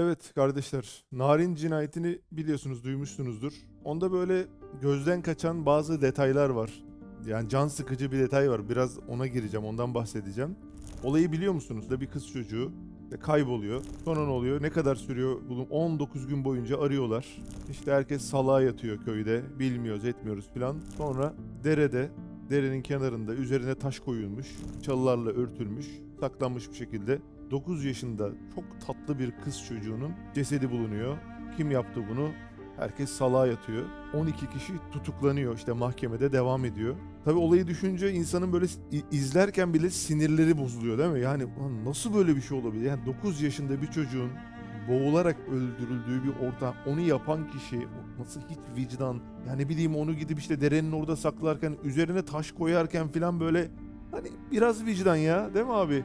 Evet kardeşler, Narin cinayetini biliyorsunuz, duymuşsunuzdur. Onda böyle gözden kaçan bazı detaylar var. Yani can sıkıcı bir detay var. Biraz ona gireceğim, ondan bahsedeceğim. Olayı biliyor musunuz da bir kız çocuğu kayboluyor. Sonra ne oluyor? Ne kadar sürüyor? Bunu 19 gün boyunca arıyorlar. İşte herkes salağa yatıyor köyde. Bilmiyoruz, etmiyoruz filan. Sonra derede, derenin kenarında üzerine taş koyulmuş, çalılarla örtülmüş, saklanmış bir şekilde 9 yaşında çok tatlı bir kız çocuğunun cesedi bulunuyor. Kim yaptı bunu? Herkes salağa yatıyor. 12 kişi tutuklanıyor işte mahkemede devam ediyor. Tabi olayı düşünce insanın böyle izlerken bile sinirleri bozuluyor değil mi? Yani "Ulan nasıl böyle bir şey olabilir? Yani 9 yaşında bir çocuğun boğularak öldürüldüğü bir ortam. Onu yapan kişi nasıl hiç vicdan yani bileyim onu gidip işte derenin orada saklarken üzerine taş koyarken falan böyle hani biraz vicdan ya değil mi abi?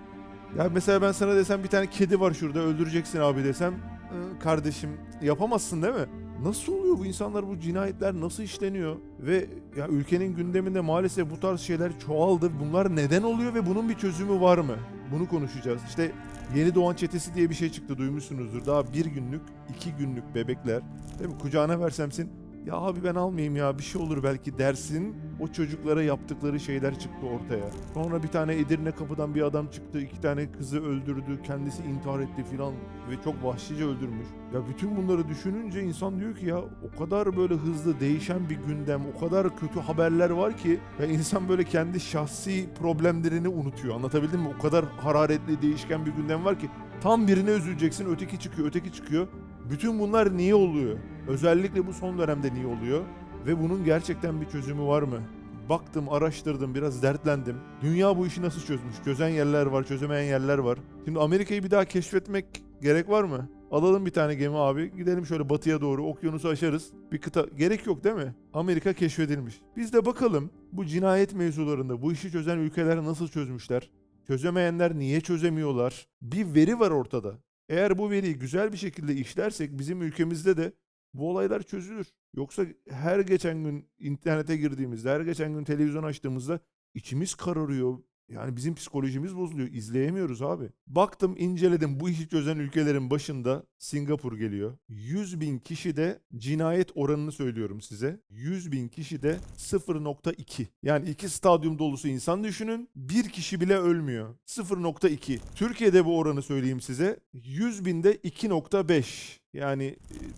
Ya mesela ben sana desem bir tane kedi var şurada öldüreceksin abi desem "Hı, kardeşim yapamazsın değil mi? Nasıl oluyor bu insanlar bu cinayetler nasıl işleniyor ve ya ülkenin gündeminde maalesef bu tarz şeyler çoğaldı. Bunlar neden oluyor ve bunun bir çözümü var mı? Bunu konuşacağız. İşte Yeni Doğan Çetesi diye bir şey çıktı duymuşsunuzdur. Daha bir günlük, iki günlük bebekler. Değil mi? Kucağına versemsin ya abi ben almayayım ya bir şey olur belki dersin. O çocuklara yaptıkları şeyler çıktı ortaya. Sonra bir tane Edirne kapıdan bir adam çıktı. iki tane kızı öldürdü. Kendisi intihar etti filan ve çok vahşice öldürmüş. Ya bütün bunları düşününce insan diyor ki ya o kadar böyle hızlı değişen bir gündem, o kadar kötü haberler var ki ya insan böyle kendi şahsi problemlerini unutuyor. Anlatabildim mi? O kadar hararetli değişken bir gündem var ki tam birine üzüleceksin, öteki çıkıyor, öteki çıkıyor. Bütün bunlar niye oluyor? Özellikle bu son dönemde niye oluyor? Ve bunun gerçekten bir çözümü var mı? Baktım, araştırdım, biraz dertlendim. Dünya bu işi nasıl çözmüş? Çözen yerler var, çözemeyen yerler var. Şimdi Amerika'yı bir daha keşfetmek gerek var mı? Alalım bir tane gemi abi. Gidelim şöyle batıya doğru okyanusu aşarız. Bir kıta gerek yok değil mi? Amerika keşfedilmiş. Biz de bakalım bu cinayet mevzularında bu işi çözen ülkeler nasıl çözmüşler? Çözemeyenler niye çözemiyorlar? Bir veri var ortada. Eğer bu veriyi güzel bir şekilde işlersek bizim ülkemizde de bu olaylar çözülür. Yoksa her geçen gün internete girdiğimizde, her geçen gün televizyon açtığımızda içimiz kararıyor. Yani bizim psikolojimiz bozuluyor. İzleyemiyoruz abi. Baktım, inceledim. Bu işi çözen ülkelerin başında Singapur geliyor. 100 bin kişi de cinayet oranını söylüyorum size. 100 bin kişi de 0.2. Yani iki stadyum dolusu insan düşünün. Bir kişi bile ölmüyor. 0.2. Türkiye'de bu oranı söyleyeyim size. 100 binde 2.5. Yani e,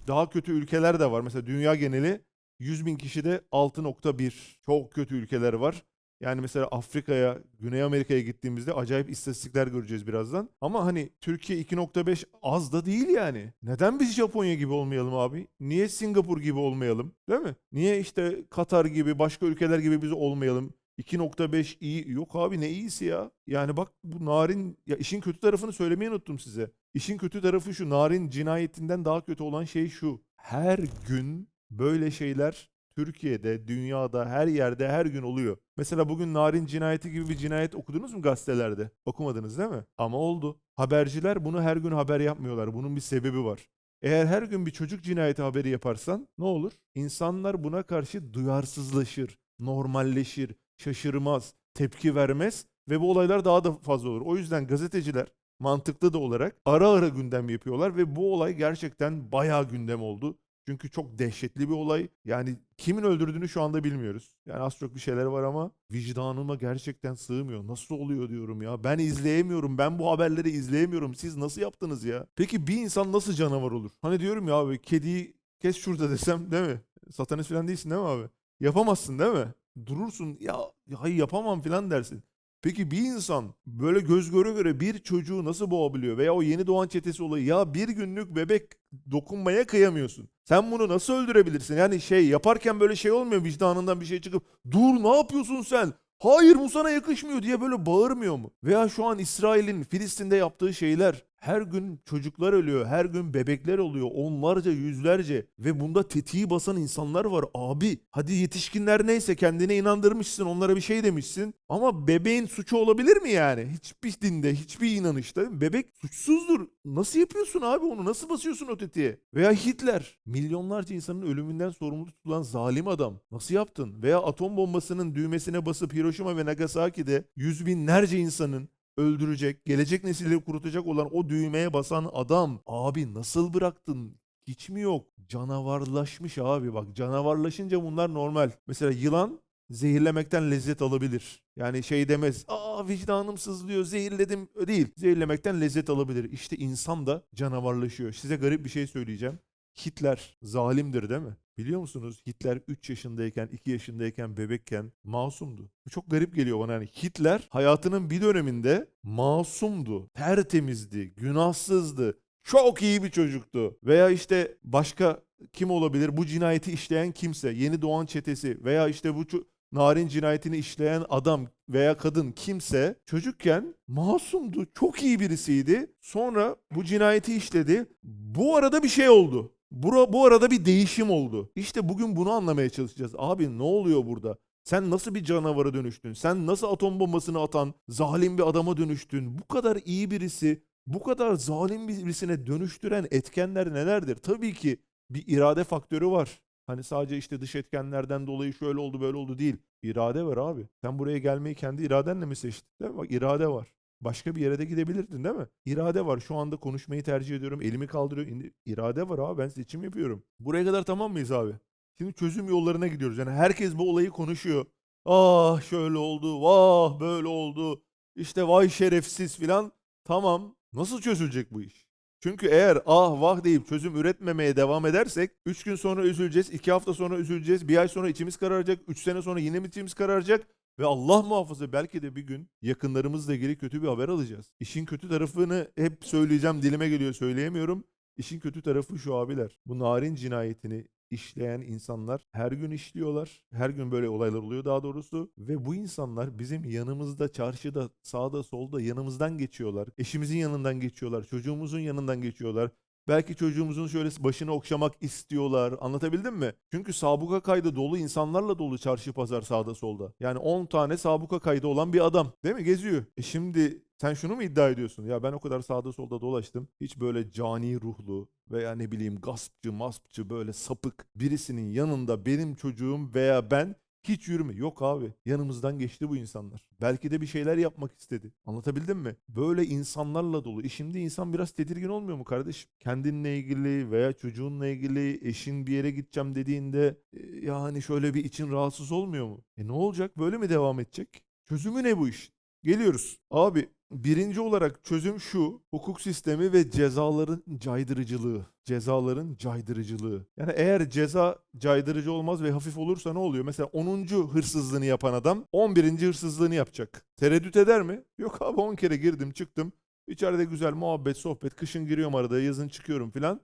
daha kötü ülkeler de var. Mesela dünya geneli 100 bin kişide 6.1. Çok kötü ülkeler var. Yani mesela Afrika'ya, Güney Amerika'ya gittiğimizde acayip istatistikler göreceğiz birazdan. Ama hani Türkiye 2.5 az da değil yani. Neden biz Japonya gibi olmayalım abi? Niye Singapur gibi olmayalım? Değil mi? Niye işte Katar gibi, başka ülkeler gibi biz olmayalım? 2.5 iyi. Yok abi ne iyisi ya? Yani bak bu narin ya işin kötü tarafını söylemeyi unuttum size. İşin kötü tarafı şu narin cinayetinden daha kötü olan şey şu. Her gün böyle şeyler Türkiye'de, dünyada, her yerde her gün oluyor. Mesela bugün narin cinayeti gibi bir cinayet okudunuz mu gazetelerde? Okumadınız değil mi? Ama oldu. Haberciler bunu her gün haber yapmıyorlar. Bunun bir sebebi var. Eğer her gün bir çocuk cinayeti haberi yaparsan ne olur? İnsanlar buna karşı duyarsızlaşır, normalleşir, şaşırmaz, tepki vermez ve bu olaylar daha da fazla olur. O yüzden gazeteciler mantıklı da olarak ara ara gündem yapıyorlar ve bu olay gerçekten bayağı gündem oldu. Çünkü çok dehşetli bir olay. Yani kimin öldürdüğünü şu anda bilmiyoruz. Yani az çok bir şeyler var ama vicdanıma gerçekten sığmıyor. Nasıl oluyor diyorum ya. Ben izleyemiyorum. Ben bu haberleri izleyemiyorum. Siz nasıl yaptınız ya? Peki bir insan nasıl canavar olur? Hani diyorum ya abi kediyi kes şurada desem değil mi? Satanist falan değilsin değil mi abi? Yapamazsın değil mi? Durursun ya hayır yapamam falan dersin. Peki bir insan böyle göz göre göre bir çocuğu nasıl boğabiliyor? Veya o yeni doğan çetesi olayı ya bir günlük bebek dokunmaya kıyamıyorsun. Sen bunu nasıl öldürebilirsin? Yani şey yaparken böyle şey olmuyor vicdanından bir şey çıkıp dur ne yapıyorsun sen? Hayır bu sana yakışmıyor diye böyle bağırmıyor mu? Veya şu an İsrail'in Filistin'de yaptığı şeyler her gün çocuklar ölüyor, her gün bebekler oluyor, onlarca, yüzlerce ve bunda tetiği basan insanlar var abi. Hadi yetişkinler neyse kendine inandırmışsın, onlara bir şey demişsin ama bebeğin suçu olabilir mi yani? Hiçbir dinde, hiçbir inanışta bebek suçsuzdur. Nasıl yapıyorsun abi onu? Nasıl basıyorsun o tetiğe? Veya Hitler, milyonlarca insanın ölümünden sorumlu tutulan zalim adam. Nasıl yaptın? Veya atom bombasının düğmesine basıp Hiroşima ve Nagasaki'de yüz binlerce insanın öldürecek, gelecek nesilleri kurutacak olan o düğmeye basan adam. Abi nasıl bıraktın? Hiç mi yok? Canavarlaşmış abi bak. Canavarlaşınca bunlar normal. Mesela yılan zehirlemekten lezzet alabilir. Yani şey demez. Aa vicdanım sızlıyor zehirledim. Değil. Zehirlemekten lezzet alabilir. İşte insan da canavarlaşıyor. Size garip bir şey söyleyeceğim. Hitler zalimdir değil mi? Biliyor musunuz Hitler 3 yaşındayken, 2 yaşındayken, bebekken masumdu. Bu çok garip geliyor bana. Yani Hitler hayatının bir döneminde masumdu, tertemizdi, günahsızdı. Çok iyi bir çocuktu. Veya işte başka kim olabilir? Bu cinayeti işleyen kimse, yeni doğan çetesi veya işte bu narin cinayetini işleyen adam veya kadın kimse çocukken masumdu, çok iyi birisiydi. Sonra bu cinayeti işledi. Bu arada bir şey oldu. Bura, bu arada bir değişim oldu. İşte bugün bunu anlamaya çalışacağız. Abi ne oluyor burada? Sen nasıl bir canavara dönüştün? Sen nasıl atom bombasını atan zalim bir adama dönüştün? Bu kadar iyi birisi, bu kadar zalim birisine dönüştüren etkenler nelerdir? Tabii ki bir irade faktörü var. Hani sadece işte dış etkenlerden dolayı şöyle oldu böyle oldu değil. İrade var abi. Sen buraya gelmeyi kendi iradenle mi seçtin? Değil mi? Bak irade var. Başka bir yere de gidebilirdin değil mi? İrade var. Şu anda konuşmayı tercih ediyorum. Elimi kaldırıyor. İndi- İrade var abi. Ben seçim yapıyorum. Buraya kadar tamam mıyız abi? Şimdi çözüm yollarına gidiyoruz. Yani herkes bu olayı konuşuyor. Ah şöyle oldu. Vah böyle oldu. İşte vay şerefsiz filan. Tamam. Nasıl çözülecek bu iş? Çünkü eğer ah vah deyip çözüm üretmemeye devam edersek 3 gün sonra üzüleceğiz, 2 hafta sonra üzüleceğiz, bir ay sonra içimiz kararacak, 3 sene sonra yine mi içimiz kararacak ve Allah muhafaza belki de bir gün yakınlarımızla ilgili kötü bir haber alacağız. İşin kötü tarafını hep söyleyeceğim dilime geliyor söyleyemiyorum. İşin kötü tarafı şu abiler. Bu narin cinayetini işleyen insanlar her gün işliyorlar. Her gün böyle olaylar oluyor daha doğrusu. Ve bu insanlar bizim yanımızda, çarşıda, sağda, solda yanımızdan geçiyorlar. Eşimizin yanından geçiyorlar. Çocuğumuzun yanından geçiyorlar. Belki çocuğumuzun şöyle başını okşamak istiyorlar. Anlatabildim mi? Çünkü sabıka kaydı dolu insanlarla dolu çarşı pazar sağda solda. Yani 10 tane sabıka kaydı olan bir adam. Değil mi? Geziyor. E şimdi sen şunu mu iddia ediyorsun? Ya ben o kadar sağda solda dolaştım. Hiç böyle cani ruhlu veya ne bileyim gaspçı, maspçı böyle sapık birisinin yanında benim çocuğum veya ben hiç yürüme. Yok abi. Yanımızdan geçti bu insanlar. Belki de bir şeyler yapmak istedi. Anlatabildim mi? Böyle insanlarla dolu. E şimdi insan biraz tedirgin olmuyor mu kardeşim? Kendinle ilgili veya çocuğunla ilgili eşin bir yere gideceğim dediğinde e, yani şöyle bir için rahatsız olmuyor mu? E ne olacak? Böyle mi devam edecek? Çözümü ne bu iş? Geliyoruz. Abi birinci olarak çözüm şu. Hukuk sistemi ve cezaların caydırıcılığı. Cezaların caydırıcılığı. Yani eğer ceza caydırıcı olmaz ve hafif olursa ne oluyor? Mesela 10. hırsızlığını yapan adam 11. hırsızlığını yapacak. Tereddüt eder mi? Yok abi 10 kere girdim çıktım. İçeride güzel muhabbet, sohbet. Kışın giriyorum arada, yazın çıkıyorum filan.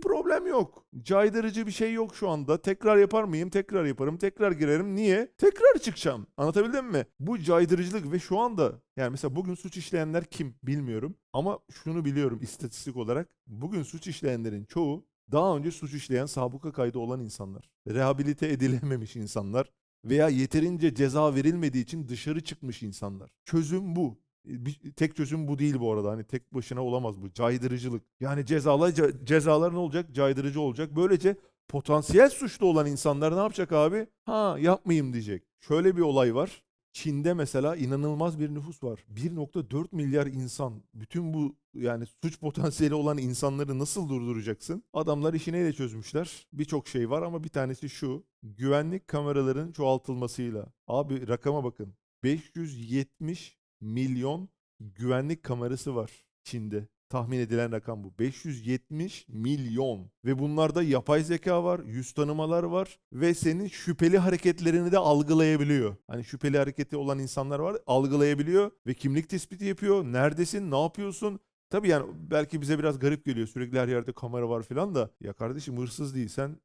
Bir problem yok. Caydırıcı bir şey yok şu anda. Tekrar yapar mıyım? Tekrar yaparım. Tekrar girerim. Niye? Tekrar çıkacağım. Anlatabildim mi? Bu caydırıcılık ve şu anda yani mesela bugün suç işleyenler kim bilmiyorum. Ama şunu biliyorum istatistik olarak. Bugün suç işleyenlerin çoğu daha önce suç işleyen sabıka kaydı olan insanlar. Rehabilite edilememiş insanlar veya yeterince ceza verilmediği için dışarı çıkmış insanlar. Çözüm bu. Bir, tek çözüm bu değil bu arada. Hani tek başına olamaz bu. Caydırıcılık. Yani cezalar ce- cezalar ne olacak? Caydırıcı olacak. Böylece potansiyel suçlu olan insanlar ne yapacak abi? Ha yapmayayım diyecek. Şöyle bir olay var. Çin'de mesela inanılmaz bir nüfus var. 1.4 milyar insan. Bütün bu yani suç potansiyeli olan insanları nasıl durduracaksın? Adamlar işi neyle çözmüşler? Birçok şey var ama bir tanesi şu. Güvenlik kameraların çoğaltılmasıyla. Abi rakama bakın. 570 milyon güvenlik kamerası var Çin'de. Tahmin edilen rakam bu. 570 milyon. Ve bunlarda yapay zeka var, yüz tanımalar var ve senin şüpheli hareketlerini de algılayabiliyor. Hani şüpheli hareketi olan insanlar var, algılayabiliyor ve kimlik tespiti yapıyor. Neredesin, ne yapıyorsun? Tabii yani belki bize biraz garip geliyor. Sürekli her yerde kamera var falan da. Ya kardeşim hırsız değilsen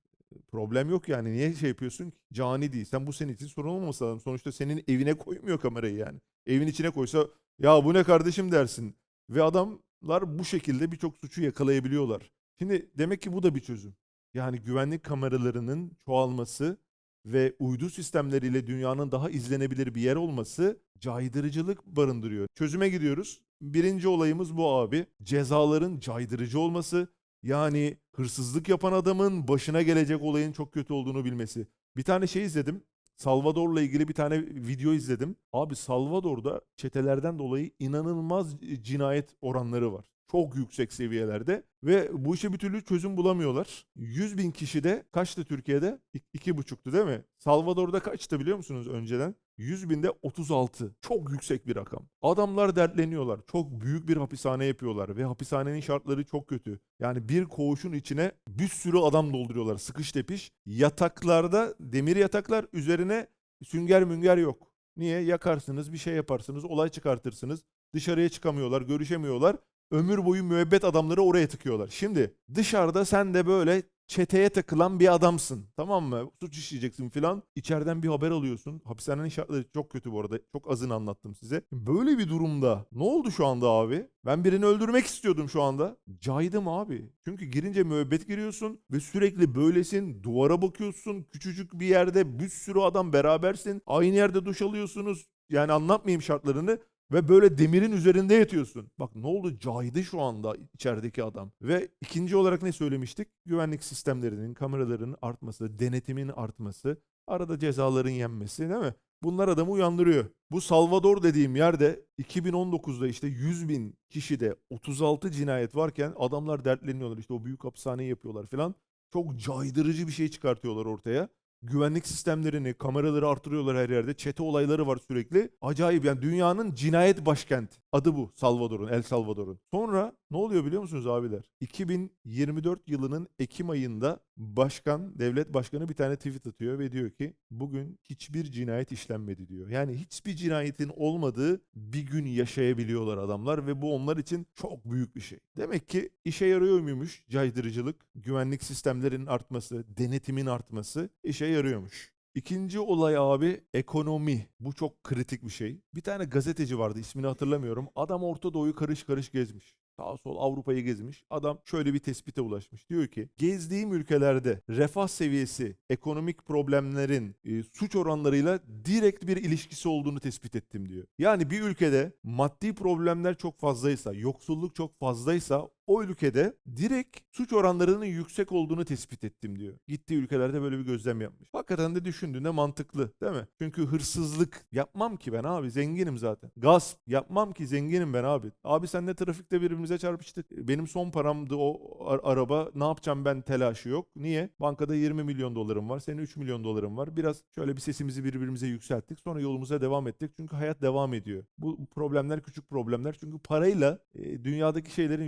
problem yok yani. Niye şey yapıyorsun ki? Cani değil. Sen bu senin için sorun olmaması lazım. Sonuçta senin evine koymuyor kamerayı yani. Evin içine koysa ya bu ne kardeşim dersin. Ve adamlar bu şekilde birçok suçu yakalayabiliyorlar. Şimdi demek ki bu da bir çözüm. Yani güvenlik kameralarının çoğalması ve uydu sistemleriyle dünyanın daha izlenebilir bir yer olması caydırıcılık barındırıyor. Çözüme gidiyoruz. Birinci olayımız bu abi. Cezaların caydırıcı olması. Yani hırsızlık yapan adamın başına gelecek olayın çok kötü olduğunu bilmesi. Bir tane şey izledim. Salvador'la ilgili bir tane video izledim. Abi Salvador'da çetelerden dolayı inanılmaz cinayet oranları var. Çok yüksek seviyelerde ve bu işe bir türlü çözüm bulamıyorlar. 100 bin kişi de kaçtı Türkiye'de? İ- iki buçuktu değil mi? Salvador'da kaçtı biliyor musunuz önceden? 100 binde 36. Çok yüksek bir rakam. Adamlar dertleniyorlar. Çok büyük bir hapishane yapıyorlar ve hapishanenin şartları çok kötü. Yani bir koğuşun içine bir sürü adam dolduruyorlar. Sıkış tepiş. Yataklarda demir yataklar üzerine sünger münger yok. Niye? Yakarsınız, bir şey yaparsınız, olay çıkartırsınız. Dışarıya çıkamıyorlar, görüşemiyorlar. Ömür boyu müebbet adamları oraya tıkıyorlar. Şimdi dışarıda sen de böyle çeteye takılan bir adamsın. Tamam mı? Suç işleyeceksin filan. İçeriden bir haber alıyorsun. Hapishanenin şartları çok kötü bu arada. Çok azını anlattım size. Böyle bir durumda ne oldu şu anda abi? Ben birini öldürmek istiyordum şu anda. Caydım abi. Çünkü girince müebbet giriyorsun ve sürekli böylesin. Duvara bakıyorsun. Küçücük bir yerde bir sürü adam berabersin. Aynı yerde duş alıyorsunuz. Yani anlatmayayım şartlarını. Ve böyle demirin üzerinde yatıyorsun. Bak ne oldu? Caydı şu anda içerideki adam. Ve ikinci olarak ne söylemiştik? Güvenlik sistemlerinin, kameraların artması, denetimin artması, arada cezaların yenmesi değil mi? Bunlar adamı uyandırıyor. Bu Salvador dediğim yerde 2019'da işte 100 bin kişide 36 cinayet varken adamlar dertleniyorlar. İşte o büyük hapishaneyi yapıyorlar falan. Çok caydırıcı bir şey çıkartıyorlar ortaya. Güvenlik sistemlerini, kameraları artırıyorlar her yerde. Çete olayları var sürekli. Acayip yani dünyanın cinayet başkenti. Adı bu Salvador'un, El Salvador'un. Sonra ne oluyor biliyor musunuz abiler? 2024 yılının Ekim ayında başkan, devlet başkanı bir tane tweet atıyor ve diyor ki bugün hiçbir cinayet işlenmedi diyor. Yani hiçbir cinayetin olmadığı bir gün yaşayabiliyorlar adamlar ve bu onlar için çok büyük bir şey. Demek ki işe yarıyor muymuş caydırıcılık, güvenlik sistemlerinin artması, denetimin artması işe yarıyormuş. İkinci olay abi ekonomi. Bu çok kritik bir şey. Bir tane gazeteci vardı ismini hatırlamıyorum. Adam Orta Doğu'yu karış karış gezmiş. Sağ sol Avrupa'yı gezmiş. Adam şöyle bir tespite ulaşmış. Diyor ki gezdiğim ülkelerde refah seviyesi, ekonomik problemlerin e, suç oranlarıyla direkt bir ilişkisi olduğunu tespit ettim diyor. Yani bir ülkede maddi problemler çok fazlaysa, yoksulluk çok fazlaysa o ülkede direkt suç oranlarının yüksek olduğunu tespit ettim diyor. Gittiği ülkelerde böyle bir gözlem yapmış. Hakikaten de düşündüğünde mantıklı değil mi? Çünkü hırsızlık yapmam ki ben abi zenginim zaten. Gasp yapmam ki zenginim ben abi. Abi senle trafikte birbirimize çarpıştık. Benim son paramdı o araba. Ne yapacağım ben telaşı yok. Niye? Bankada 20 milyon dolarım var. Senin 3 milyon doların var. Biraz şöyle bir sesimizi birbirimize yükselttik. Sonra yolumuza devam ettik. Çünkü hayat devam ediyor. Bu problemler küçük problemler. Çünkü parayla e, dünyadaki şeylerin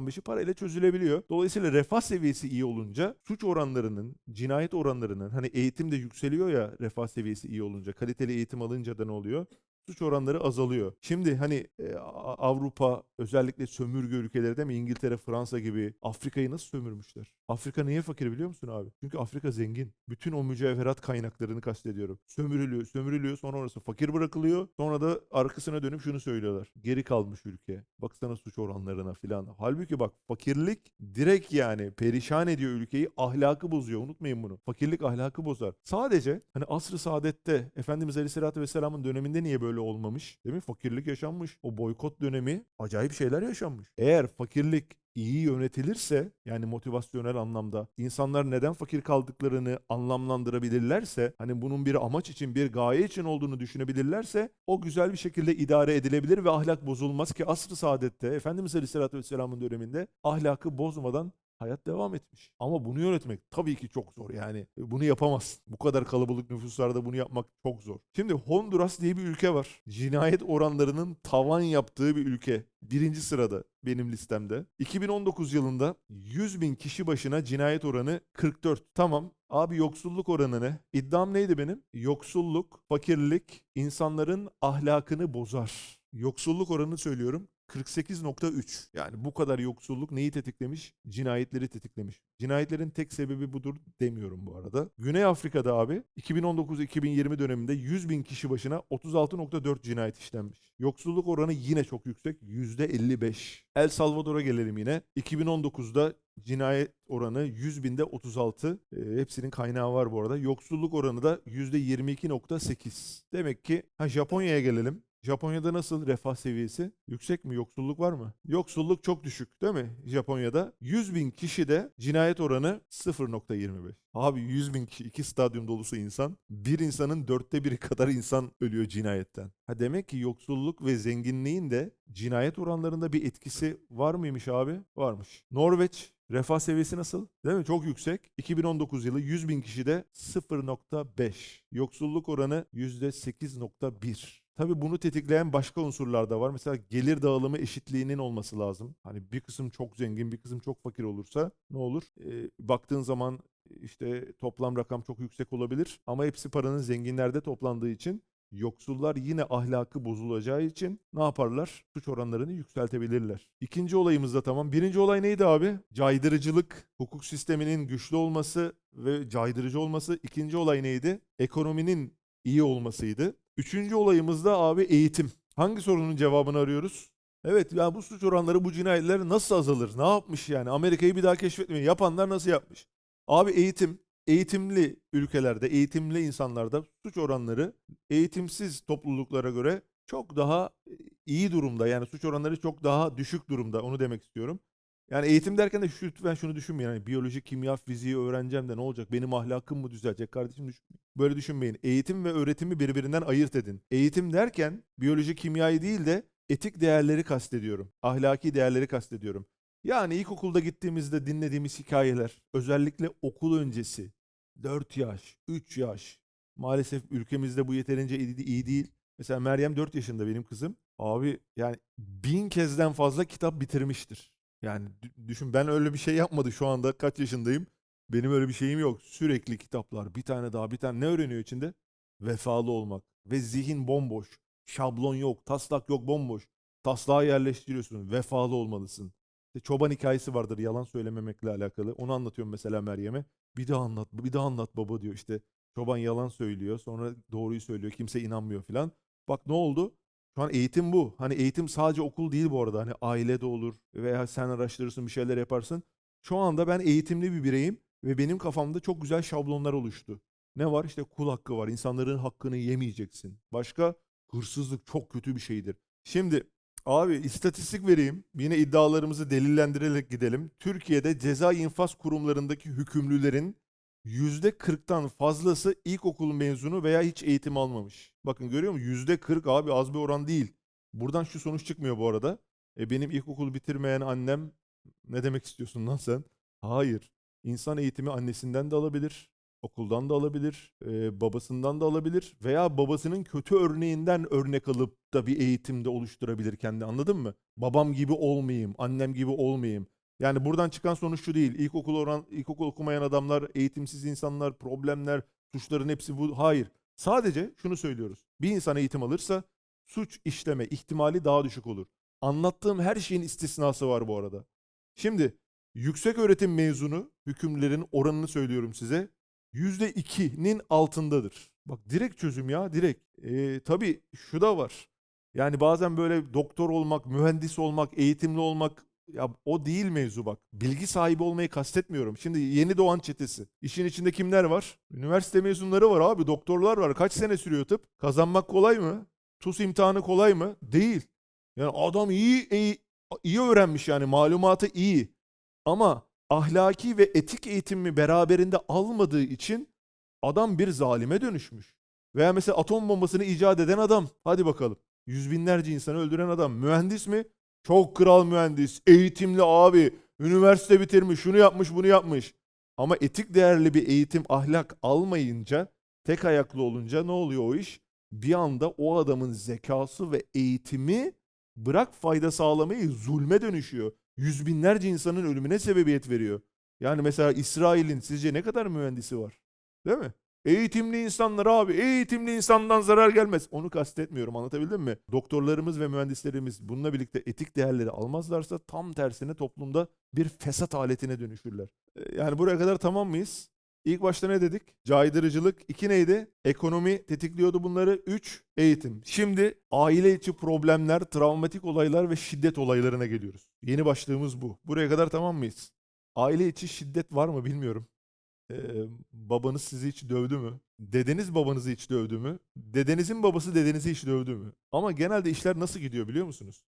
%95'i parayla çözülebiliyor. Dolayısıyla refah seviyesi iyi olunca suç oranlarının, cinayet oranlarının hani eğitim de yükseliyor ya refah seviyesi iyi olunca. Kaliteli eğitim alınca da ne oluyor? Suç oranları azalıyor. Şimdi hani e, Avrupa özellikle sömürge ülkeleri değil mi? İngiltere, Fransa gibi Afrika'yı nasıl sömürmüşler? Afrika niye fakir biliyor musun abi? Çünkü Afrika zengin. Bütün o mücevherat kaynaklarını kastediyorum. Sömürülüyor, sömürülüyor sonra orası fakir bırakılıyor. Sonra da arkasına dönüp şunu söylüyorlar. Geri kalmış ülke. Baksana suç oranlarına filan. Halbuki bak fakirlik direkt yani perişan ediyor ülkeyi. Ahlakı bozuyor. Unutmayın bunu. Fakirlik ahlakı bozar. Sadece hani asr-ı saadette Efendimiz Aleyhisselatü Vesselam'ın döneminde niye böyle olmamış? Değil mi? Fakirlik yaşanmış. O boykot dönemi acayip şeyler yaşanmış. Eğer fakirlik iyi yönetilirse yani motivasyonel anlamda insanlar neden fakir kaldıklarını anlamlandırabilirlerse hani bunun bir amaç için bir gaye için olduğunu düşünebilirlerse o güzel bir şekilde idare edilebilir ve ahlak bozulmaz ki asr-ı saadette Efendimiz Aleyhisselatü Vesselam'ın döneminde ahlakı bozmadan hayat devam etmiş. Ama bunu yönetmek tabii ki çok zor yani. Bunu yapamazsın. Bu kadar kalabalık nüfuslarda bunu yapmak çok zor. Şimdi Honduras diye bir ülke var. Cinayet oranlarının tavan yaptığı bir ülke. Birinci sırada benim listemde. 2019 yılında 100 bin kişi başına cinayet oranı 44. Tamam. Abi yoksulluk oranı ne? İddiam neydi benim? Yoksulluk, fakirlik insanların ahlakını bozar. Yoksulluk oranını söylüyorum. 48.3. Yani bu kadar yoksulluk neyi tetiklemiş? Cinayetleri tetiklemiş. Cinayetlerin tek sebebi budur demiyorum bu arada. Güney Afrika'da abi 2019-2020 döneminde 100 bin kişi başına 36.4 cinayet işlenmiş. Yoksulluk oranı yine çok yüksek. %55. El Salvador'a gelelim yine. 2019'da cinayet oranı 100 binde 36. E, hepsinin kaynağı var bu arada. Yoksulluk oranı da %22.8. Demek ki ha Japonya'ya gelelim. Japonya'da nasıl refah seviyesi? Yüksek mi? Yoksulluk var mı? Yoksulluk çok düşük değil mi Japonya'da? 100 bin kişide cinayet oranı 0.25. Abi 100 bin kişi, iki stadyum dolusu insan. Bir insanın dörtte biri kadar insan ölüyor cinayetten. Ha demek ki yoksulluk ve zenginliğin de cinayet oranlarında bir etkisi var mıymış abi? Varmış. Norveç Refah seviyesi nasıl? Değil mi? Çok yüksek. 2019 yılı 100 bin kişide 0.5. Yoksulluk oranı %8.1. Tabii bunu tetikleyen başka unsurlar da var. Mesela gelir dağılımı eşitliğinin olması lazım. Hani bir kısım çok zengin, bir kısım çok fakir olursa ne olur? Ee, baktığın zaman işte toplam rakam çok yüksek olabilir. Ama hepsi paranın zenginlerde toplandığı için Yoksullar yine ahlakı bozulacağı için ne yaparlar? Suç oranlarını yükseltebilirler. İkinci olayımız da tamam. Birinci olay neydi abi? Caydırıcılık, hukuk sisteminin güçlü olması ve caydırıcı olması. İkinci olay neydi? Ekonominin iyi olmasıydı. Üçüncü olayımız da abi eğitim. Hangi sorunun cevabını arıyoruz? Evet ya bu suç oranları bu cinayetler nasıl azalır? Ne yapmış yani? Amerika'yı bir daha keşfetmeyi yapanlar nasıl yapmış? Abi eğitim, eğitimli ülkelerde, eğitimli insanlarda suç oranları eğitimsiz topluluklara göre çok daha e, iyi durumda. Yani suç oranları çok daha düşük durumda. Onu demek istiyorum. Yani eğitim derken de şu, lütfen şunu düşünmeyin. Yani biyoloji, kimya, fiziği öğreneceğim de ne olacak? Benim ahlakım mı düzelecek kardeşim? Düşünmeyin. Böyle düşünmeyin. Eğitim ve öğretimi birbirinden ayırt edin. Eğitim derken biyoloji, kimyayı değil de etik değerleri kastediyorum. Ahlaki değerleri kastediyorum. Yani ilkokulda gittiğimizde dinlediğimiz hikayeler, özellikle okul öncesi, 4 yaş, 3 yaş. Maalesef ülkemizde bu yeterince iyi değil. Mesela Meryem 4 yaşında benim kızım. Abi yani bin kezden fazla kitap bitirmiştir. Yani dü- düşün ben öyle bir şey yapmadı şu anda kaç yaşındayım. Benim öyle bir şeyim yok. Sürekli kitaplar bir tane daha bir tane ne öğreniyor içinde? Vefalı olmak. Ve zihin bomboş. Şablon yok, taslak yok bomboş. Taslağı yerleştiriyorsun. Vefalı olmalısın. İşte çoban hikayesi vardır yalan söylememekle alakalı. Onu anlatıyorum mesela Meryem'e. Bir daha anlat, bir daha anlat baba diyor. İşte çoban yalan söylüyor, sonra doğruyu söylüyor, kimse inanmıyor filan. Bak ne oldu? Şu an eğitim bu. Hani eğitim sadece okul değil bu arada. Hani aile de olur veya sen araştırırsın, bir şeyler yaparsın. Şu anda ben eğitimli bir bireyim ve benim kafamda çok güzel şablonlar oluştu. Ne var? İşte kul hakkı var. İnsanların hakkını yemeyeceksin. Başka hırsızlık çok kötü bir şeydir. Şimdi Abi istatistik vereyim. Yine iddialarımızı delillendirerek gidelim. Türkiye'de ceza infaz kurumlarındaki hükümlülerin %40'tan fazlası ilkokul mezunu veya hiç eğitim almamış. Bakın görüyor musun? %40 abi az bir oran değil. Buradan şu sonuç çıkmıyor bu arada. E benim ilkokul bitirmeyen annem ne demek istiyorsun lan sen? Hayır. İnsan eğitimi annesinden de alabilir, okuldan da alabilir, e, babasından da alabilir veya babasının kötü örneğinden örnek alıp da bir eğitimde oluşturabilir kendi anladın mı? Babam gibi olmayayım, annem gibi olmayayım. Yani buradan çıkan sonuç şu değil. İlkokul oran, ilkokul okumayan adamlar, eğitimsiz insanlar, problemler, suçların hepsi bu. Hayır. Sadece şunu söylüyoruz. Bir insan eğitim alırsa suç işleme ihtimali daha düşük olur. Anlattığım her şeyin istisnası var bu arada. Şimdi yüksek öğretim mezunu hükümlerin oranını söylüyorum size. %2'nin altındadır. Bak direkt çözüm ya direkt. Ee, tabii şu da var. Yani bazen böyle doktor olmak, mühendis olmak, eğitimli olmak ya o değil mevzu bak. Bilgi sahibi olmayı kastetmiyorum. Şimdi yeni doğan çetesi. İşin içinde kimler var? Üniversite mezunları var abi, doktorlar var. Kaç sene sürüyor tıp? Kazanmak kolay mı? TUS imtihanı kolay mı? Değil. Yani adam iyi iyi, iyi öğrenmiş yani malumatı iyi. Ama ahlaki ve etik eğitimi beraberinde almadığı için adam bir zalime dönüşmüş. Veya mesela atom bombasını icat eden adam. Hadi bakalım. Yüz binlerce insanı öldüren adam. Mühendis mi? Çok kral mühendis. Eğitimli abi. Üniversite bitirmiş. Şunu yapmış bunu yapmış. Ama etik değerli bir eğitim ahlak almayınca tek ayaklı olunca ne oluyor o iş? Bir anda o adamın zekası ve eğitimi bırak fayda sağlamayı zulme dönüşüyor. Yüz binlerce insanın ölümüne sebebiyet veriyor. Yani mesela İsrail'in sizce ne kadar mühendisi var? Değil mi? Eğitimli insanlar abi, eğitimli insandan zarar gelmez. Onu kastetmiyorum anlatabildim mi? Doktorlarımız ve mühendislerimiz bununla birlikte etik değerleri almazlarsa tam tersine toplumda bir fesat aletine dönüşürler. Ee, Yani buraya kadar tamam mıyız? İlk başta ne dedik? Caydırıcılık. İki neydi? Ekonomi tetikliyordu bunları. Üç, eğitim. Şimdi aile içi problemler, travmatik olaylar ve şiddet olaylarına geliyoruz. Yeni başlığımız bu. Buraya kadar tamam mıyız? Aile içi şiddet var mı bilmiyorum. Babanız sizi hiç dövdü mü? dedeniz babanızı hiç dövdü mü? Dedenizin babası dedenizi hiç dövdü mü? Ama genelde işler nasıl gidiyor biliyor musunuz?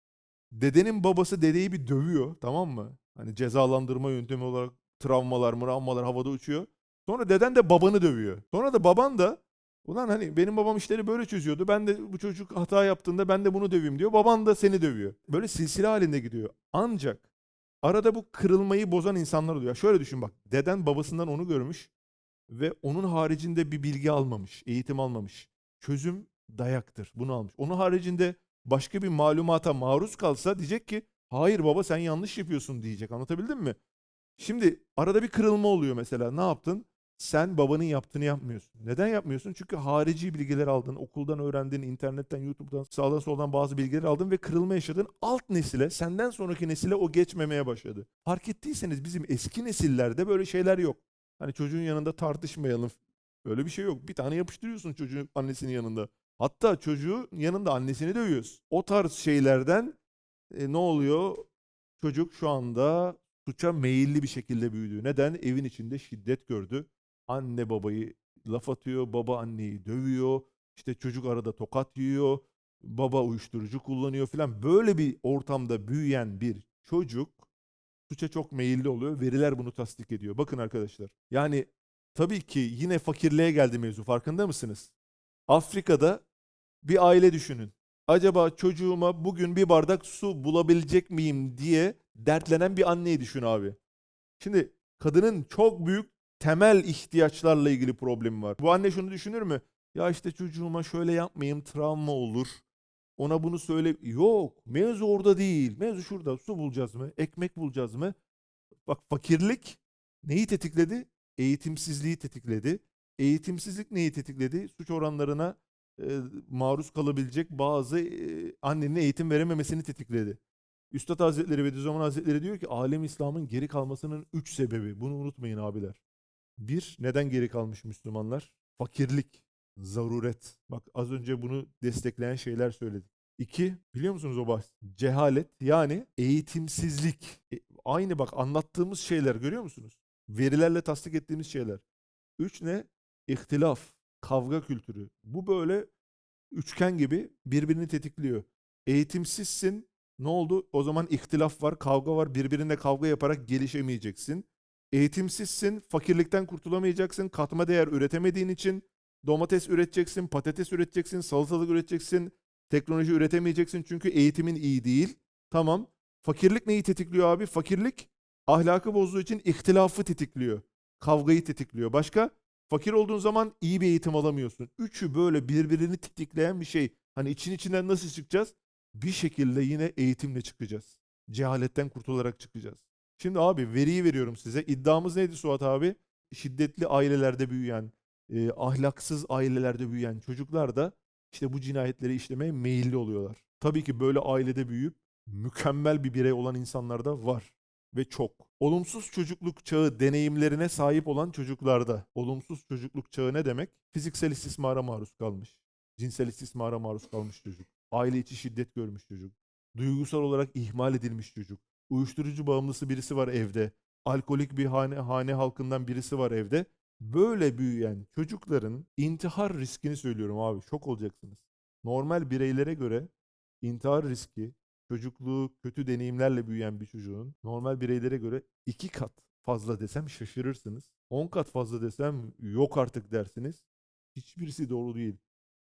Dedenin babası dedeyi bir dövüyor tamam mı? Hani cezalandırma yöntemi olarak travmalar mıravmalar havada uçuyor. Sonra deden de babanı dövüyor. Sonra da baban da ulan hani benim babam işleri böyle çözüyordu. Ben de bu çocuk hata yaptığında ben de bunu döveyim diyor. Baban da seni dövüyor. Böyle silsile halinde gidiyor. Ancak arada bu kırılmayı bozan insanlar oluyor. Şöyle düşün bak. Deden babasından onu görmüş ve onun haricinde bir bilgi almamış, eğitim almamış. Çözüm dayaktır. Bunu almış. Onun haricinde başka bir malumata maruz kalsa diyecek ki hayır baba sen yanlış yapıyorsun diyecek. Anlatabildim mi? Şimdi arada bir kırılma oluyor mesela. Ne yaptın? Sen babanın yaptığını yapmıyorsun. Neden yapmıyorsun? Çünkü harici bilgiler aldın, okuldan öğrendin, internetten, YouTube'dan, sağdan soldan bazı bilgiler aldın ve kırılma yaşadın. Alt nesile, senden sonraki nesile o geçmemeye başladı. Fark ettiyseniz bizim eski nesillerde böyle şeyler yok. Hani çocuğun yanında tartışmayalım. Böyle bir şey yok. Bir tane yapıştırıyorsun çocuğun annesinin yanında. Hatta çocuğun yanında annesini dövüyoruz. O tarz şeylerden e, ne oluyor? Çocuk şu anda suça meyilli bir şekilde büyüdü. Neden? Evin içinde şiddet gördü. Anne babayı laf atıyor, baba anneyi dövüyor. İşte çocuk arada tokat yiyor. Baba uyuşturucu kullanıyor filan. Böyle bir ortamda büyüyen bir çocuk suça çok meyilli oluyor. Veriler bunu tasdik ediyor. Bakın arkadaşlar. Yani tabii ki yine fakirliğe geldi mevzu. Farkında mısınız? Afrika'da bir aile düşünün. Acaba çocuğuma bugün bir bardak su bulabilecek miyim diye dertlenen bir anneyi düşün abi. Şimdi kadının çok büyük temel ihtiyaçlarla ilgili problemi var. Bu anne şunu düşünür mü? Ya işte çocuğuma şöyle yapmayayım travma olur. Ona bunu söyle. Yok. Mevzu orada değil. Mevzu şurada. Su bulacağız mı? Ekmek bulacağız mı? Bak fakirlik neyi tetikledi? Eğitimsizliği tetikledi. Eğitimsizlik neyi tetikledi? Suç oranlarına e, maruz kalabilecek bazı e, annenin eğitim verememesini tetikledi. Üstad Hazretleri ve Düzzaman Hazretleri diyor ki alem İslam'ın geri kalmasının üç sebebi. Bunu unutmayın abiler. Bir, neden geri kalmış Müslümanlar? Fakirlik, zaruret. Bak az önce bunu destekleyen şeyler söyledim. İki, biliyor musunuz o bahs? Cehalet yani eğitimsizlik. E, aynı bak anlattığımız şeyler görüyor musunuz? Verilerle tasdik ettiğimiz şeyler. Üç ne? İhtilaf, kavga kültürü. Bu böyle üçgen gibi birbirini tetikliyor. Eğitimsizsin. Ne oldu? O zaman ihtilaf var, kavga var. Birbirine kavga yaparak gelişemeyeceksin. Eğitimsizsin, fakirlikten kurtulamayacaksın. Katma değer üretemediğin için domates üreteceksin, patates üreteceksin, salatalık üreteceksin. Teknoloji üretemeyeceksin çünkü eğitimin iyi değil. Tamam. Fakirlik neyi tetikliyor abi? Fakirlik ahlakı bozduğu için ihtilafı tetikliyor. Kavgayı tetikliyor. Başka? Fakir olduğun zaman iyi bir eğitim alamıyorsun. Üçü böyle birbirini tetikleyen bir şey. Hani için içinden nasıl çıkacağız? Bir şekilde yine eğitimle çıkacağız. Cehaletten kurtularak çıkacağız. Şimdi abi veriyi veriyorum size. İddiamız neydi Suat abi? Şiddetli ailelerde büyüyen, e, ahlaksız ailelerde büyüyen çocuklar da işte bu cinayetleri işlemeye meyilli oluyorlar. Tabii ki böyle ailede büyüyüp mükemmel bir birey olan insanlar da var ve çok. Olumsuz çocukluk çağı deneyimlerine sahip olan çocuklarda. Olumsuz çocukluk çağı ne demek? Fiziksel istismara maruz kalmış. Cinsel istismara maruz kalmış çocuk. Aile içi şiddet görmüş çocuk. Duygusal olarak ihmal edilmiş çocuk. Uyuşturucu bağımlısı birisi var evde. Alkolik bir hane, hane halkından birisi var evde. Böyle büyüyen çocukların intihar riskini söylüyorum abi. Şok olacaksınız. Normal bireylere göre intihar riski çocukluğu kötü deneyimlerle büyüyen bir çocuğun normal bireylere göre iki kat fazla desem şaşırırsınız. 10 kat fazla desem yok artık dersiniz. Hiçbirisi doğru değil.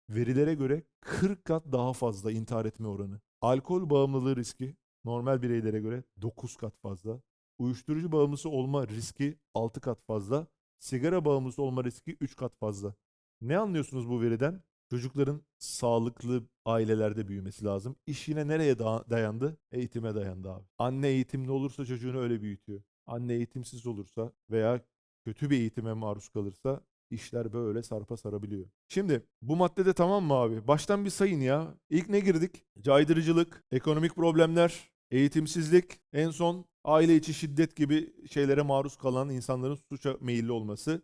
Verilere göre 40 kat daha fazla intihar etme oranı. Alkol bağımlılığı riski normal bireylere göre 9 kat fazla. Uyuşturucu bağımlısı olma riski 6 kat fazla. Sigara bağımlısı olma riski 3 kat fazla. Ne anlıyorsunuz bu veriden? Çocukların sağlıklı ailelerde büyümesi lazım. İş yine nereye da- dayandı? Eğitime dayandı abi. Anne eğitimli olursa çocuğunu öyle büyütüyor. Anne eğitimsiz olursa veya kötü bir eğitime maruz kalırsa işler böyle sarpa sarabiliyor. Şimdi bu maddede tamam mı abi? Baştan bir sayın ya. İlk ne girdik? Caydırıcılık, ekonomik problemler, eğitimsizlik, en son aile içi şiddet gibi şeylere maruz kalan insanların suça meyilli olması.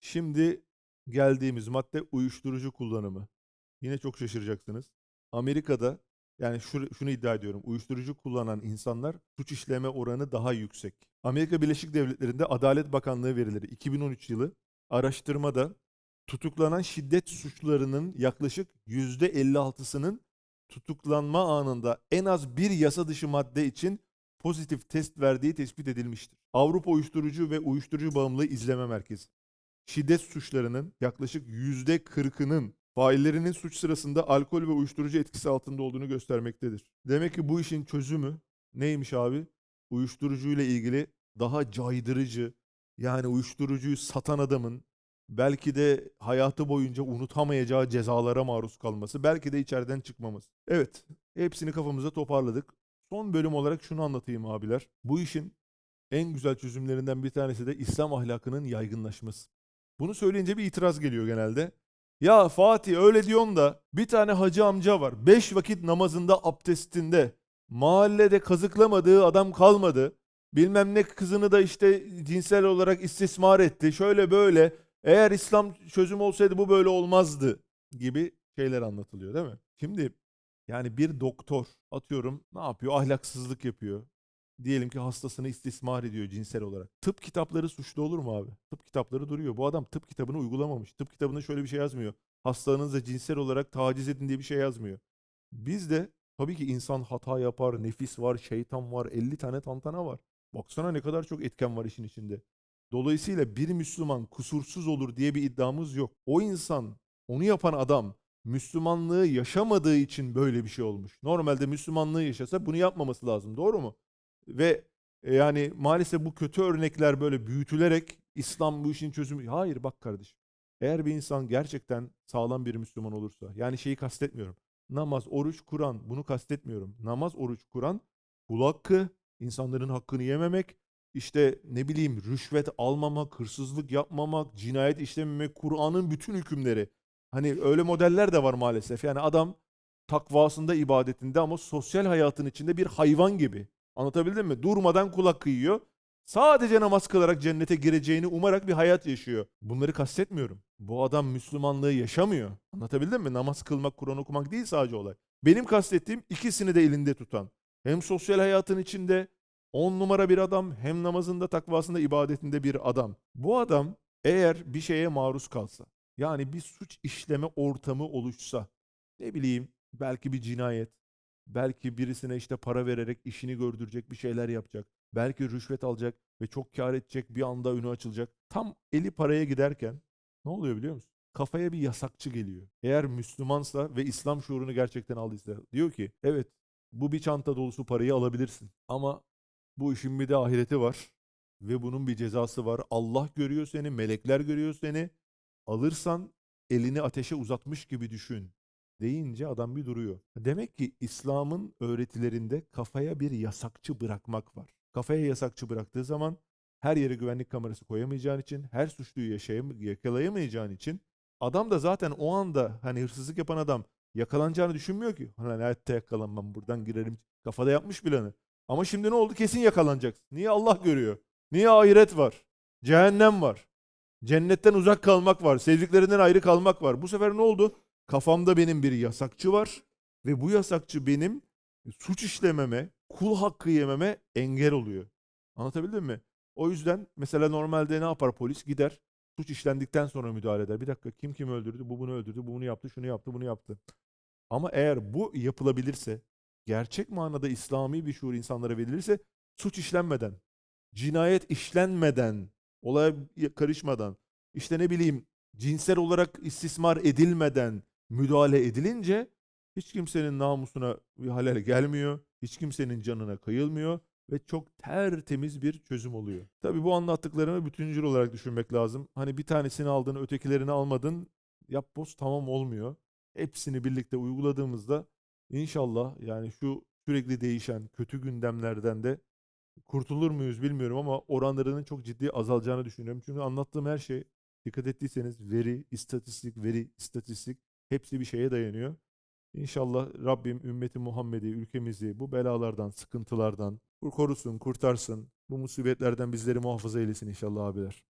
Şimdi geldiğimiz madde uyuşturucu kullanımı. Yine çok şaşıracaksınız. Amerika'da yani şu, şunu iddia ediyorum. Uyuşturucu kullanan insanlar suç işleme oranı daha yüksek. Amerika Birleşik Devletleri'nde Adalet Bakanlığı verileri 2013 yılı araştırmada tutuklanan şiddet suçlarının yaklaşık %56'sının tutuklanma anında en az bir yasa dışı madde için pozitif test verdiği tespit edilmiştir. Avrupa Uyuşturucu ve Uyuşturucu Bağımlılığı İzleme Merkezi. Şiddet suçlarının yaklaşık %40'ının faillerinin suç sırasında alkol ve uyuşturucu etkisi altında olduğunu göstermektedir. Demek ki bu işin çözümü neymiş abi? Uyuşturucuyla ilgili daha caydırıcı, yani uyuşturucuyu satan adamın belki de hayatı boyunca unutamayacağı cezalara maruz kalması, belki de içeriden çıkmaması. Evet, hepsini kafamıza toparladık. Son bölüm olarak şunu anlatayım abiler. Bu işin en güzel çözümlerinden bir tanesi de İslam ahlakının yaygınlaşması. Bunu söyleyince bir itiraz geliyor genelde. Ya Fatih öyle diyorsun da bir tane hacı amca var. Beş vakit namazında abdestinde mahallede kazıklamadığı adam kalmadı. Bilmem ne kızını da işte cinsel olarak istismar etti. Şöyle böyle. Eğer İslam çözüm olsaydı bu böyle olmazdı gibi şeyler anlatılıyor değil mi? Şimdi yani bir doktor atıyorum ne yapıyor? Ahlaksızlık yapıyor. Diyelim ki hastasını istismar ediyor cinsel olarak. Tıp kitapları suçlu olur mu abi? Tıp kitapları duruyor. Bu adam tıp kitabını uygulamamış. Tıp kitabında şöyle bir şey yazmıyor. Hastanızı cinsel olarak taciz edin diye bir şey yazmıyor. Biz de tabii ki insan hata yapar, nefis var, şeytan var, 50 tane tantana var. Baksana ne kadar çok etken var işin içinde. Dolayısıyla bir Müslüman kusursuz olur diye bir iddiamız yok. O insan, onu yapan adam Müslümanlığı yaşamadığı için böyle bir şey olmuş. Normalde Müslümanlığı yaşasa bunu yapmaması lazım. Doğru mu? Ve e, yani maalesef bu kötü örnekler böyle büyütülerek İslam bu işin çözümü. Hayır bak kardeşim. Eğer bir insan gerçekten sağlam bir Müslüman olursa, yani şeyi kastetmiyorum. Namaz, oruç, Kur'an bunu kastetmiyorum. Namaz, oruç, Kur'an kul hakkı, insanların hakkını yememek, işte ne bileyim rüşvet almamak, hırsızlık yapmamak, cinayet işlememek, Kur'an'ın bütün hükümleri. Hani öyle modeller de var maalesef. Yani adam takvasında, ibadetinde ama sosyal hayatın içinde bir hayvan gibi. Anlatabildim mi? Durmadan kulak kıyıyor. Sadece namaz kılarak cennete gireceğini umarak bir hayat yaşıyor. Bunları kastetmiyorum. Bu adam Müslümanlığı yaşamıyor. Anlatabildim mi? Namaz kılmak, Kur'an okumak değil sadece olay. Benim kastettiğim ikisini de elinde tutan. Hem sosyal hayatın içinde on numara bir adam hem namazında, takvasında, ibadetinde bir adam. Bu adam eğer bir şeye maruz kalsa, yani bir suç işleme ortamı oluşsa, ne bileyim belki bir cinayet, belki birisine işte para vererek işini gördürecek bir şeyler yapacak, belki rüşvet alacak ve çok kar edecek bir anda önü açılacak. Tam eli paraya giderken ne oluyor biliyor musun? Kafaya bir yasakçı geliyor. Eğer Müslümansa ve İslam şuurunu gerçekten aldıysa diyor ki evet bu bir çanta dolusu parayı alabilirsin ama bu işin bir de ahireti var ve bunun bir cezası var. Allah görüyor seni, melekler görüyor seni. Alırsan elini ateşe uzatmış gibi düşün deyince adam bir duruyor. Demek ki İslam'ın öğretilerinde kafaya bir yasakçı bırakmak var. Kafaya yasakçı bıraktığı zaman her yere güvenlik kamerası koyamayacağın için, her suçluyu yaşayam yakalayamayacağın için adam da zaten o anda hani hırsızlık yapan adam yakalanacağını düşünmüyor ki. Hani hayatta yakalanmam buradan girerim. Kafada yapmış planı. Ama şimdi ne oldu? Kesin yakalanacaksın. Niye Allah görüyor? Niye ahiret var? Cehennem var. Cennetten uzak kalmak var. Sevdiklerinden ayrı kalmak var. Bu sefer ne oldu? Kafamda benim bir yasakçı var ve bu yasakçı benim suç işlememe, kul hakkı yememe engel oluyor. Anlatabildim mi? O yüzden mesela normalde ne yapar polis? Gider suç işlendikten sonra müdahale eder. Bir dakika kim kimi öldürdü? Bu bunu öldürdü, bu bunu yaptı, şunu yaptı, bunu yaptı. Ama eğer bu yapılabilirse, gerçek manada İslami bir şuur insanlara verilirse suç işlenmeden, cinayet işlenmeden, olaya karışmadan, işte ne bileyim cinsel olarak istismar edilmeden müdahale edilince hiç kimsenin namusuna bir halel gelmiyor, hiç kimsenin canına kıyılmıyor ve çok tertemiz bir çözüm oluyor. Tabii bu anlattıklarımı bütüncül olarak düşünmek lazım. Hani bir tanesini aldın, ötekilerini almadın, yap boz tamam olmuyor. Hepsini birlikte uyguladığımızda inşallah yani şu sürekli değişen kötü gündemlerden de kurtulur muyuz bilmiyorum ama oranlarının çok ciddi azalacağını düşünüyorum. Çünkü anlattığım her şey dikkat ettiyseniz veri, istatistik, veri, istatistik hepsi bir şeye dayanıyor. İnşallah Rabbim ümmeti Muhammed'i, ülkemizi bu belalardan, sıkıntılardan korusun, kurtarsın. Bu musibetlerden bizleri muhafaza eylesin inşallah abiler.